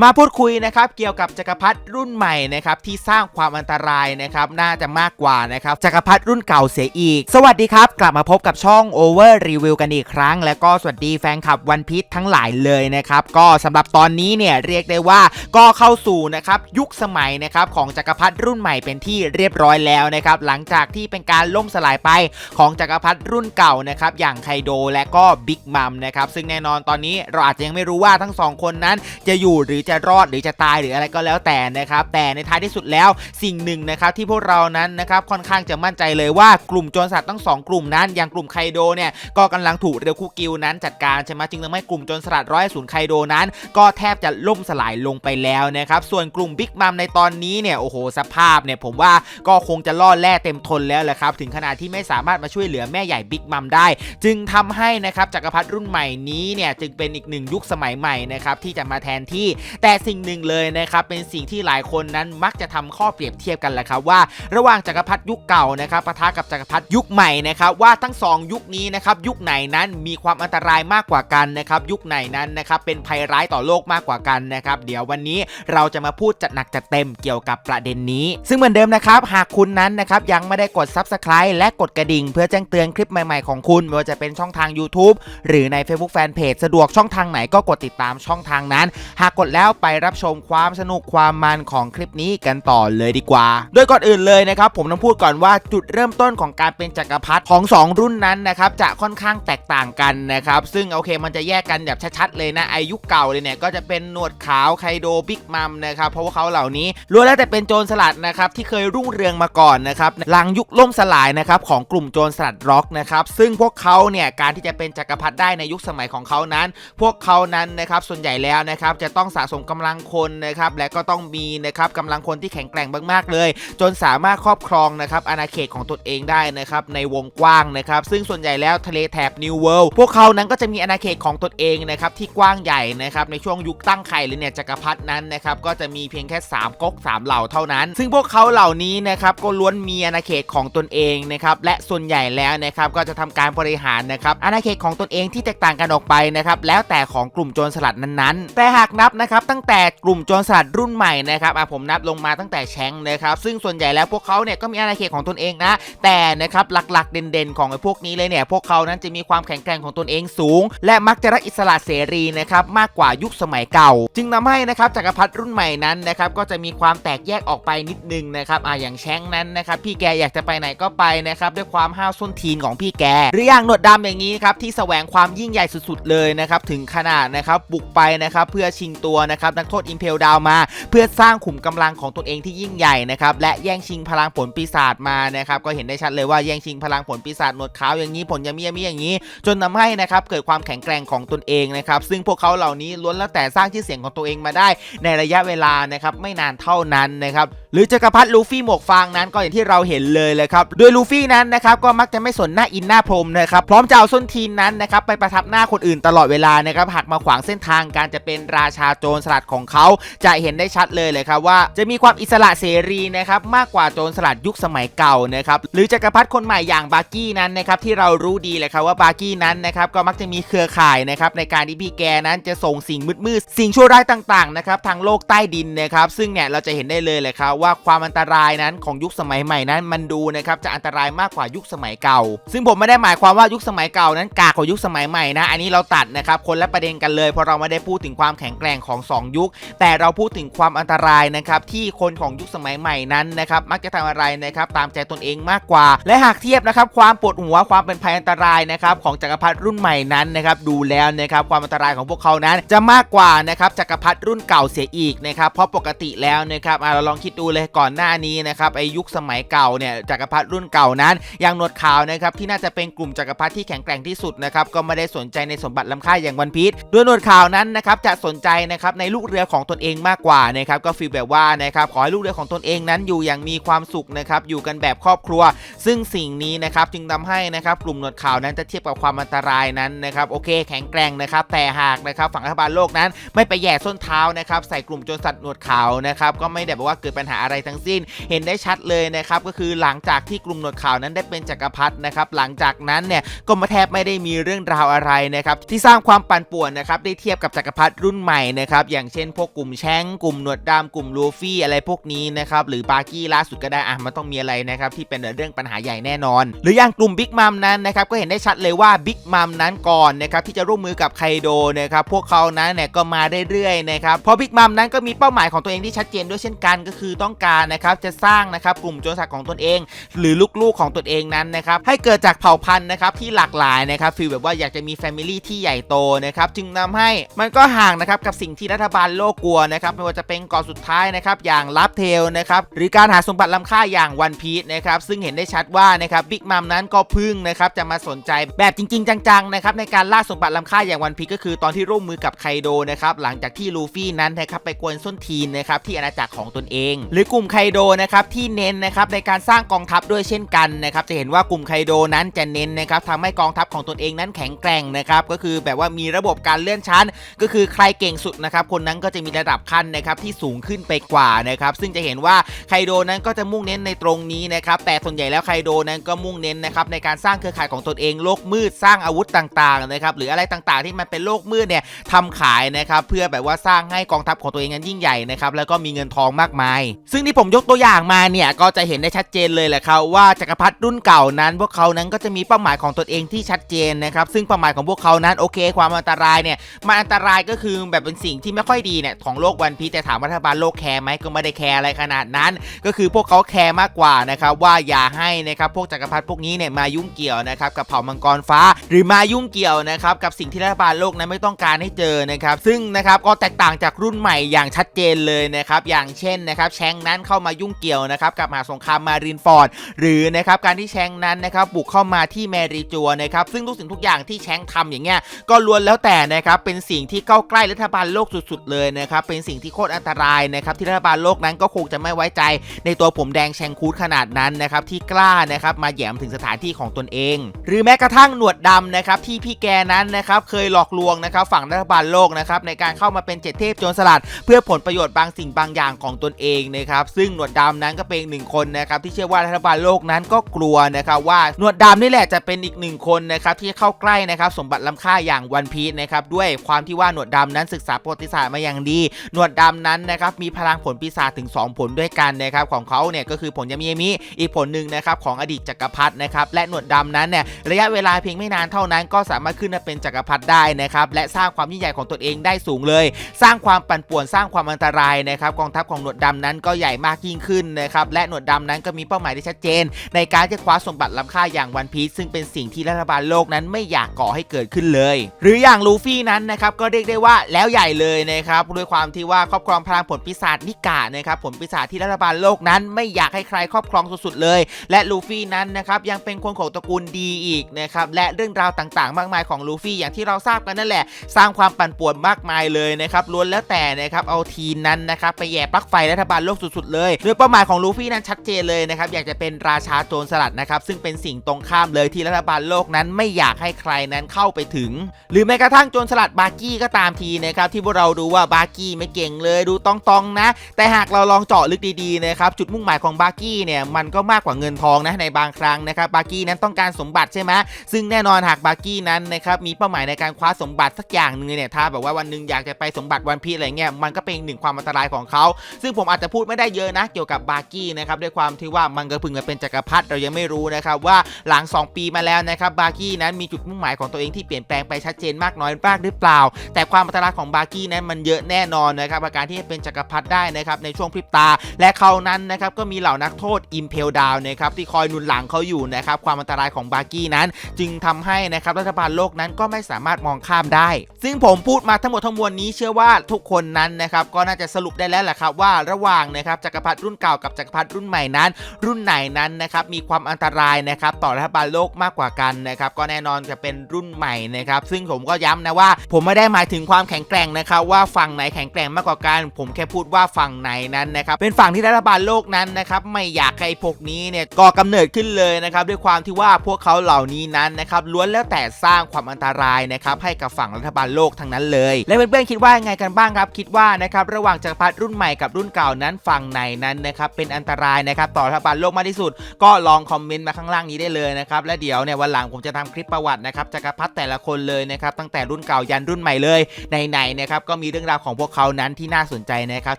มาพูดคุยนะครับเกี่ยวกับจักรพรรดิรุ่นใหม่นะครับที่สร้างความอันตรายนะครับน่าจะมากกว่านะครับจักรพรรดิรุ่นเก่าเสียอีก สวัสดีครับ กลับมาพบกับช่อง Over Review กันอีกครั้ง แล้วก็สวัสดีแฟนคลับวันพีชทั้งหลายเลยนะครับก็สำหรับตอนนี้เนี่ยเรียกได้ว่าก็เข้าสู่นะครับยุคสมัยนะครับของจักรพรรดิรุ่นใหม่เป็นที่เรียบร้อยแล้วนะครับหลังจากที่เป็นการล่มสลายไปของจักรพรรดิรุ่นเก่านะครับอย่างไคโดและก็บิ๊กมัมนะครับซึ่งแน่นอนตอนนี้เราอาจจะยังไม่รู้ว่าทั้งสองคนนั้นจะอยู่หรือจะรอดหรือจะตายหรืออะไรก็แล้วแต่นะครับ แต่ในท้ายที่สุดแล้วสิ่งหนึ่งนะครับที่พวกเรานั้นนะครับค่อนข้างจะมั่นใจเลยว่ากลุ่มโจรสลัดทั้งสองกลุ่มนั้น อย่างกลุ่มไคโดเนี่ยก็กำลังถูกเรียวคุกิวนั้นจัดการใช่ไหมจึงทำให้กลุ่มโจรสลัดร้อยศูนย์ไคโดนั้น ก็แทบจะล่มสลายลงไปแล้วนะครับส่วนกลุ่มบิ๊กมัมในตอนนี้เนี่ยโอ้โหสภาพเนี่ยผมว่าก็คงจะล่อแร่เต็มทนแล้วแหละครับถึงขนาดที่ไม่สามารถมาช่วยเหลือแม่ใหญ่บิ๊กมัมได้ จึงทำให้นะครับจักรพรรดิรุ่นใหม่นี้เนี่ยจึงเป็นอีกหนึ่งยุคสมัยใหม่นะครับที่จะมาแทนที่แต่สิ่งหนึ่งเลยนะครับเป็นสิ่งที่หลายคนนั้นมักจะทำข้อเปรียบเทียบกันแหละครับว่า ระหว่างจักรพรรดิยุคเก่านะครับปะทะกับจักรพรรดิยุคใหม่นะครับว่าทั้งสองยุคนี้นะครับยุคไหนนั้นมีความอันตรายมากกว่ากันนะครับยุคไหนนั้นนะครับเป็นภัยร้ายต่อโลกมากกว่ากันนะครับเดี๋ยววันนี้เราจะมาพูดจัดหนักจัดเต็มเกี่ยวกับประเด็นนี้ ซึ่งเหมือนเดิมนะครับหากคุณนั้นนะครับยังไม่ได้กด Subscribe และกดกระดิ่ง เพื่อแจ้งเตือนคลิปใหม่ๆของคุณไม่ว่าจะเป็นช่องทาง YouTube หรือใน Facebook Fanpage สะดวกช่องทางไหนก็กดติดตามช่องทางนั้น หากกดแล้วไปรับชมความสนุกความมันของคลิปนี้กันต่อเลยดีกว่า โดยก่อนอื่นเลยนะครับผมต้องพูดก่อนว่าจุดเริ่มต้นของการเป็นจักรพรรดิของ 2 รุ่นนั้นนะครับจะค่อนข้างแตกต่างกันนะครับซึ่งโอเคมันจะแยกกันแบบชัดๆเลยนะอายุเก่าเลยเนี่ยก็จะเป็นหนวดขาวไคโดบิ๊กมัมนะครับเพราะว่าเขาเหล่านี้ล้วนแล้วแต่เป็นโจรสลัดนะครับที่เคยรุ่งเรืองมาก่อนนะครับหลังยุคล่มสลายนะครับของกลุ่มโจรสลัดร็อกนะครับซึ่งพวกเขาเนี่ยการที่จะเป็นจักรพรรดิได้ในยุคสมัยของเขานั้น พวกเขานั้นนะครับส่วนใหญ่แล้วนะครับจะต้องสะสมกำลังคนนะครับและก็ต้องมีนะครับกำลังคนที่แข็งแกร่งมากๆเลย จนสามารถครอบครองนะครับอาณาเขตของตนเองได้นะครับในวงกว้างนะครับซึ่งส่วนใหญ่แล้วทะเลแถบนิวเวิลด์พวกเขานั้นก็จะมีอาณาเขตของตนเองนะครับที่กว้างใหญ่นะครับในช่วงยุคตั้งไข่เลยเนี่ยจักรพรรดินั้นนะครับก็จะมีเพียงแค่ 3ก๊ก3เหล่าเท่านั้น ซึ่งพวกเขาเหล่านี้นะครับก็ล้วนมีอาณาเขตของตนเองนะครับและส่วนใหญ่แล้วนะครับก็จะทำการบริหารนะครับอาณาเขตของตนเองที่แตกต่างกันออกไปนะครับแล้วแต่ของกลุ่มโจรสลัดนั้นๆ แต่หากนับนะครับตั้งแต่กลุ่มโจรสลัดรุ่นใหม่นะครับอะผมนับลงมาตั้งแต่แชงนะครับซึ่งส่วนใหญ่แล้วพวกเขาเนี่ยก็มีอาณาเขตของตนเองนะ แต่นะครับหลักๆ เด่นๆ ของไอ้พวกนี้เลยเนี่ยพวกเขานั้นจะมีความแข็งแกร่งของตนเองสูง และมักจะรักอิสระเสรีนะครับมากกว่ายุคสมัยเก่า จึงทำให้นะครับจักรพรรดิรุ่นใหม่นั้นนะครับก็จะมีความแตกแยกออกไปนิดนึงนะครับอะอย่างแชงนั้นนะครับพี่แกอยากจะไปไหนก็ไปนะครับด้วยความห้าวส้นทีนของพี่แก หรืออย่างหนวดดำอย่างนี้ครับที่แสวงความยิ่งใหญ่สุดๆเลยนะครับถึงขนาดนะครับบุกไปนะครับเพื่อชิงตัวนะครับนักโทษอิมเพลดาวมา เพื่อสร้างขุมกำลังของตนเองที่ยิ่งใหญ่นะครับและแย่งชิงพลังผลปีศาจมานะครับก็เห็นได้ชัดเลยว่าแย่งชิงพลังผลปีศาจหนวดขาวอย่างนี้ผลยามียามีอย่างนี้ จนทำให้นะครับเกิดความแข็งแกร่งของตนเองนะครับซึ่งพวกเขาเหล่านี้ล้วนแล้วแต่สร้างชื่อเสียงของตัวเองมาได้ ในระยะเวลานะครับไม่นานเท่านั้นนะครับหรือจักรพรรดิลูฟี่หมวกฟางนั้นก็อย่างที่เราเห็นเลยเลยครับโดยลูฟี่นั้นนะครับก็มักจะไม่สนหน้าอินหน้าพรมนะครับพร้อมจะเอาส้นทีนนั้นนะครับไปประทับหน้าคนอื่นตลอดเวลานะครับหากมาขวางเส้นทางการจะเป็นราชาโจรสลัดของเขาจะเห็นได้ชัดเลยเลยครับว่าจะมีความอิสระเสรีนะครับมากกว่าโจรสลัดยุคสมัยเก่านะครับหรือจักรพรรดิคนใหม่อย่างบาร์กี้นั้นนะครับที่เรารู้ดีเลยครับว่าบาร์กี้นั้นนะครับก็มักจะมีเครือข่ายนะครับในการที่พี่แกนั้นจะส่งสิ่งมืดๆสิ่งชั่วร้ายต่างๆนะครับทางโลกใต้ดินนะครับซึ่งเนี่ยเราจะเห็นได้เลยเลยครับว่าความอันตรายนั้นของยุคสมัยใหม่นั้นมันดูนะครับจะอันตรายมากกว่ายุคสมัยเก่า ซึ่งผมไม่ได้หมายความว่ายุคสมัยเก่านั้นกากกว่ายุคสมัยใหม่นะอันนี้เราตัดนะครับคนละประเด็นกันเลยเพราะเราไม่ได้พูดถึงความแข็งแกร่งของสองยุค แต่เราพูดถึงความอันตรายนะครับที่คนของยุคสมัยใหม่นั้นนะครับมักจะทำอะไรนะครับตามใจตนเองมากกว่า และหากเทียบนะครับความปวดหัวความเป็นภัยอันตรายนะครับของจักรพรรดิรุ่นใหม่นั้นนะครับดูแล้วนะครับความอันตรายของพวกเขานั้นจะมากกว่านะครับจักรพรรดิรุ่นเก่าเสียอีกนะครับเพราะปกติแล้วนะครับเราลองคิดดูเลยก่อนหน้านี้นะครับไอยุคสมัยเก่าเนี่ยจักรพรรดิรุ่นเก่านั้นอย่างหนวดขาวนะครับที่น่าจะเป็นกลุ่มจักรพรรดิที่แข็งแกร่งที่สุดนะครับก็ไม่ได้สนใจในสมบัติล้ำค่าอย่างวันพีชด้วยหนวดขาวนั้นนะครับจะสนใจนะครับในลูกเรือของตนเองมากกว่านะครับก็ฟีลแบบว่านะครับขอให้ลูกเรือของตนเองนั้นอยู่อย่างมีความสุขนะครับอยู่กันแบบครอบครัว ซึ่งสิ่งนี้นะครับจึงทำให้นะครับกลุ่มหนวดขาวนั้นจะเทียบกับความอันตรายนั้นนะครับโอเคแข็งแกร่งนะครับแต่หากนะครับฝั่งรัฐบาลโลกนั้น ไม่ไปแย่ส้นเท้านะครับใส่กลุ่มโจรสัตว์หนวดขาวนะครับก็ไม่ได้แบบว่าเกิดปัญหาอะไรทั้งสิ้น เห็นได้ชัดเลยนะครับก็คือหลังจากที่กลุ่มหนวดขาวนั้นได้เป็นจักรพรรดินะครับหลังจากนั้นเนี่ยก็มาแทบไม่ได้มีเรื่องราวอะไรนะครับที่สร้างความปั่นป่วนนะครับได้เทียบกับจักรพรรดิรุ่นใหม่นะครับอย่างเช่นพวกกลุ่มแชงกลุ่มหนวดดำกลุ่มลูฟี่อะไรพวกนี้นะครับหรือบาร์กี้ล่าสุดก็ได้อะมันต้องมีอะไรนะครับที่เป็นเรื่องปัญหาใหญ่แน่นอน หรืออย่างกลุ่มบิ๊กมัมนั้นนะครับก็เห็นได้ชัดเลยว่าบิ๊กมัมนั้นก่อนนะครับที่จะร่วมมือกับไคโดนะครับพวกเขานั้นเนี่ยก็มาเรื่อยๆนะครับเพราะบิ๊กมัมนั้นก็มีเป้าหมายของตัวเองที่ชัดเจนด้วยเช่นกันก็คือต้องการนะครับจะสร้างนะครับกลุ่มโจรสลัดของตนเอง หรือลูกๆของตนเองนั้นนะครับให้เกิดจากเผ่าพันธุ์นะครับที่หลากหลายนะครับฟีลแบบว่าอยากจะมีแฟมิลี่ที่ใหญ่โตนะครับจึงนำให้มันก็ห่างนะครับกับสิ่งที่รัฐบาลโลกกลัวนะครับไม่ว่าจะเป็นเกาะสุดท้ายนะครับอย่างลับเทลนะครับหรือการหาสมบัติล้ำค่าอย่างวันพีชนะครับซึ่งเห็นได้ชัดว่านะครับบิ๊กมัมนั้นก็พึ่งนะครับจะมาสนใจแบบจริง ๆ จังๆนะครับในการล่าสมบัติล้ำค่าอย่างวันพีชก็คือตอนที่ร่วมมือกับไคโดนะครับหลังจากที่ลูฟี่นั้นนะครับไปกวนส้นทีนนะครับที่อาณาจักรของตนเอง หรือกลุ่มไคโดนะครับที่เน้นนะครับในการสร้างกองทัพด้วยเช่นกันนะครับจะเห็นว่ากลุ่มไคโดนั้นจะเน้นนะครับทำให้กองทัพของตนเองนั้นแข็งแกร่งนะครับก็คือแบบว่ามีระบบการเลื่อนชั้น ก็คือใครเก่งสุดนะครับคนนั้นก็จะมีระดับขั้นนะครับที่สูงขึ้นไปกว่านะครับซึ่งจะเห็นว่าไคโดนั้นก็จะมุ่งเน้นในตรงนี้นะครับแต่ส่วนใหญ่แล้วไคโดนั้นก็มุ่งเน้นนะครับในการสร้างเครือข่ายของตนเองโลกมืดสร้างอาวุธต่างๆนะครับหรืออะไรต่างๆ ที่มันเป็นโลกมืดเนี่ยทำขายนะครับเพื่อแบบว่าสร้างให้กองทัพของตัวเองนั้นยิ่งใหญ่นะครับแล้วก็มีเงินทองมากมาย ซึ่งที่ผมยกตัวอย่างมาเนี่ยก็จะเห็นได้ชัดเจนเลยแหละครับว่าจักรพรรดิรุ่นเก่านั้น พวกเขานั้นก็จะมีเป้าหมายของตนเองที่ชัดเจนนะครับซึ่งเป้าหมายของพวกเขานั้นโอเค ความอันตรายเนี่ยมันอันตรายก็คือแบบเป็นสิ่งที่ไม่ค่อยดีเนี่ยของโลกวันพีแต่ถามรัฐบาลโลกแคร์ไหมก็ไม่ได้แคร์อะไรขนาดนั้น ก็คือพวกเขาแคร์มากกว่านะครับว่าอย่าให้นะครับพวกจักรพรรดิพวกนี้เนี่ยมายุ่งเกี่ยวนะครับกับเผ่ามังกรฟ้า หรือมายุ่งเกี่ยวนะครับกับสิ่งที่รัฐบาลโลกนั้นไม่ต้องการให้เจอนะครับซึ่งนะครับก็แตกต่างจากรุ่นใหม่อย่างชัดเจนเลยนะครับอย่างเช่นนะครับแชงนั้นเข้ามายุ่งเกี่ยวนะครับกับมหาสงครามมารินฟอร์ดหรือนะครับการที่แชงนั้นนะครับบุกเข้ามาที่แมรีจัวนะครับซึ่งทุกสิ่งทุกอย่างที่แชงทำอย่างเงี้ยก็ล้วนแล้วแต่นะครับเป็นสิ่งที่เข้าใกล้รัฐบาลโลกสุดๆเลยนะครับเป็นสิ่งที่โคตรอันตรายนะครับที่รัฐบาลโลกนั้นก็คงจะไม่ไว้ใจในตัวผมแดงแชงคูดขนาดนั้นนะครับที่กล้านะครับมาแหยมถึงสถานที่ของตนเอง หรือแม้กระทั่งหนวดดำนะครับที่พี่แกนั้นนะครับเคยหลอกลวงนะครับฝั่งรัฐบาลโลกนะครับในการเข้ามาเป็นเจ็ดเทพโจรสลัด เพื่อผลประโยชน์บางสิ่งบางอย่างของตนเองนะครับซึ่งหนวดดำนั้นก็เป็นหนึ่งคนนะครับที่เชื่อว่ารัฐบาลโลกนั้นก็กลัวนะครับว่าหนวดดำนี่แหละจะเป็นอีกหนึ่งคนนะครับที่เข้าใกล้นะครับสมบัติล้ำค่าอย่างวันพีชนะครับด้วยความที่ว่าหนวดดำนั้นศึกษาประวัติศาสตร์มาอย่างดี หนวดดำนั้นนะครับมีพลังผลปีศาจถึง 2 ผลด้วยกันนะครับของเขาเนี่ยก็คือผลยามิยามิอีกผลหนึ่งนะครับของอดีตจักรพรรดินะครับและหนวดดำนั้นเนี่ยระยะเวลาเพียงไม่นานเท่านั้นก็สามารถขึ้นมาเป็นจักรพรรดิได้นะครับและสร้างความยิ่งใหญ่ของตนเองได้สูงเลย สร้างความปั่นป่วนสร้างความอันตรายนะครับกองทัพของหนวดดำนั้นก็ใหญ่มากยิ่งขึ้นนะครับและหนวดดำนั้นก็มีเป้าหมายที่ชัดเจน ในการจะคว้าสมบัติล้ำค่าอย่างวันพีซซึ่งเป็นสิ่งที่รัฐบาลโลกนั้นไม่อยากก่อให้เกิดขึ้นเลย หรืออย่างลูฟี่นั้นนะครับก็เรียกได้ว่าแล้วใหญ่เลยนะครับด้วยความที่ว่าครอบครองพลังผลปีศาจนิกานะครับผลปีศาจที่รัฐบาลโลกนั้นไม่อยากให้ใครครอบครองสุดๆเลย และลูฟี่นั้นนะครับยังเป็นคนของตระกูลดีอีกนะครับและเรื่องราวต่างๆ มากมายของลูฟี่อย่างที่เราทราบกันนั่นแหละ สร้างความปั่นป่วนมากมายเลยนะครับล้วนแล้วแต่นะครับเอาทีมนั้นนะครับไปแย่ปลั๊กไฟรัฐบาลโลกสุดๆเลยโดยเป้าหมายของลูฟี่นั้นชัดเจนเลยนะครับอยากจะเป็นราชาโจรสลัดนะครับซึ่งเป็นสิ่งตรงข้ามเลยที่รัฐบาลโลกนั้นไม่อยากให้ใครนั้นเข้าไปถึง หรือแม้กระทั่งโจรสลัดบาร์กี้ก็ตามทีนะครับที่พวกเราราดูว่าบาร์กี้ไม่เก่งเลยดูต้องตองนะ แต่หากเราลองเจาะลึกดีๆนะครับจุดมุ่งหมายของบาร์กี้เนี่ยมันก็มากกว่าเงินทองนะในบางครั้งนะครับบาร์กี้นั้นต้องการสมบัติใช่ไหมซึ่งแน่นอนหากบาร์กี้นั้นนะครับมีเป้าหมายในการคว้าสมบัติสักอย่างหนึ่งเนี่ยถ้าแบบว่าวันหนึ่งอยากจะไปสมบัติวันพีอะไรเงี้ยมันก็เป็นหนึ่งความอันตรายของเขาซึ่งผมอาจจะพูดไม่ได้เยอะนะ เกี่ยวกับบาร์กี้นะครับด้วยความที่ว่ามันก็เพิ่งมาเป็นจักรพรรดิเรายังไม่รู้นะครับว่าหลัง 2 ปีมาแล้วนะครับบาร์กี้นั้นมีจุดมุ่งหมายของตัวเองที่เปลี่ยนแปลงไปชัดเจนมากน้อยมากหรือเปล่า แต่ความอันตรายของบาร์กี้นั้นมันเยอะแน่นอนนะครับกับการที่เป็นจักรพรรดิได้นะครับในช่วงพริบตา และเขานั้นนะครับก็มีเหล่านักโทษอิมเพลดาวนะครับที่คอยหนุนหลังเขาอยู่นะครับความอันตรายของบาร์กี้นั้น จึงทำให้นะครับรัฐบาลโลกนั้นก็ไม่สามารถมองข้ามได้ ซึ่งผมพูดมาทั้งหมดทั้งมวลนี้เชื่อว่าทุกคนนั้นนะครับก็น่าจะสรุปได้แล้วแหละครับว่าระหว่างนะครับจักรพรรดิรุ่นเก่ากับจักรพรรดิรุ่นใหม่นั้น รุ่นไหนนั้นนะครับมีความอันตรายนะครับต่อรัฐบาลโลกมากกว่ากันนะครับก็แน่นอนจะเป็นรุ่นใหม่นะครับซึ่งผมก็ย้ำนะว่า ผมไม่ได้หมายถึงความแข็งแกร่งนะครับว่าฝั่งไหนแข็งแกร่งมากกว่ากัน ผมแค่พูดว่าฝั่งไหนนั้นนะครับเป็นฝั่งที่รัฐบาลโลกนั้นนะครับไม่อยากให้พวกนี้เนี่ยก่อกำเนิดขึ้นเลยนะครับด้วยความที่ว่าพวกเขาเหล่านี้นั้นนะครับล้วนแล้วแต่สร้างความอันตรายนะครับให้กับฝั่งรัฐบาลโลกทั้งนั้นเลย และเพื่อนๆคิดว่ายังไงกันบ้างครับ คิดว่านะครับระหว่างจักรพรรดิรุ่นใหม่กับรุ่นเก่านั้นฝั่งไหนนั้นนะครับเป็นอันตรายนะครับต่อรัฐบาลโลกมากที่สุด ก็ลองคอมเมนต์มาข้างล่างนี้ได้เลยนะครับและเดี๋ยวเนี่ยวันหลังผมจะทำคลิปประวัตินะครับจักรพรรดิแต่ละคนเลยนะครับตั้งแต่รุ่นเก่ายันรุ่นใหม่เลยไหนๆนะครับกก็มีเรื่องราวของพวกเขานั้นที่น่าสนใจนะครับ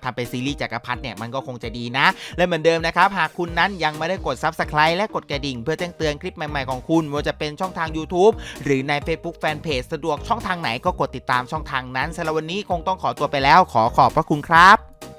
ทำเป็นซีรีส์จักรพรรดิเนี่ยมันก็คงจะดีนะ และเหมือนเดิมนะครับ หากคุณนั้นยังไม่ได้กด Subscribe และกดกระดิ่ง เพื่อแจ้งเตือนคลิปใหม่ๆของคุณไม่ว่าจะเป็นช่องทาง YouTube หรือใน Facebook Fanpage สะดวกช่องทางไหนก็กดติดตามช่องทางนั้นสำหรับวันนี้คงต้องขอตัวไปแล้ว ขอขอบพระคุณครับ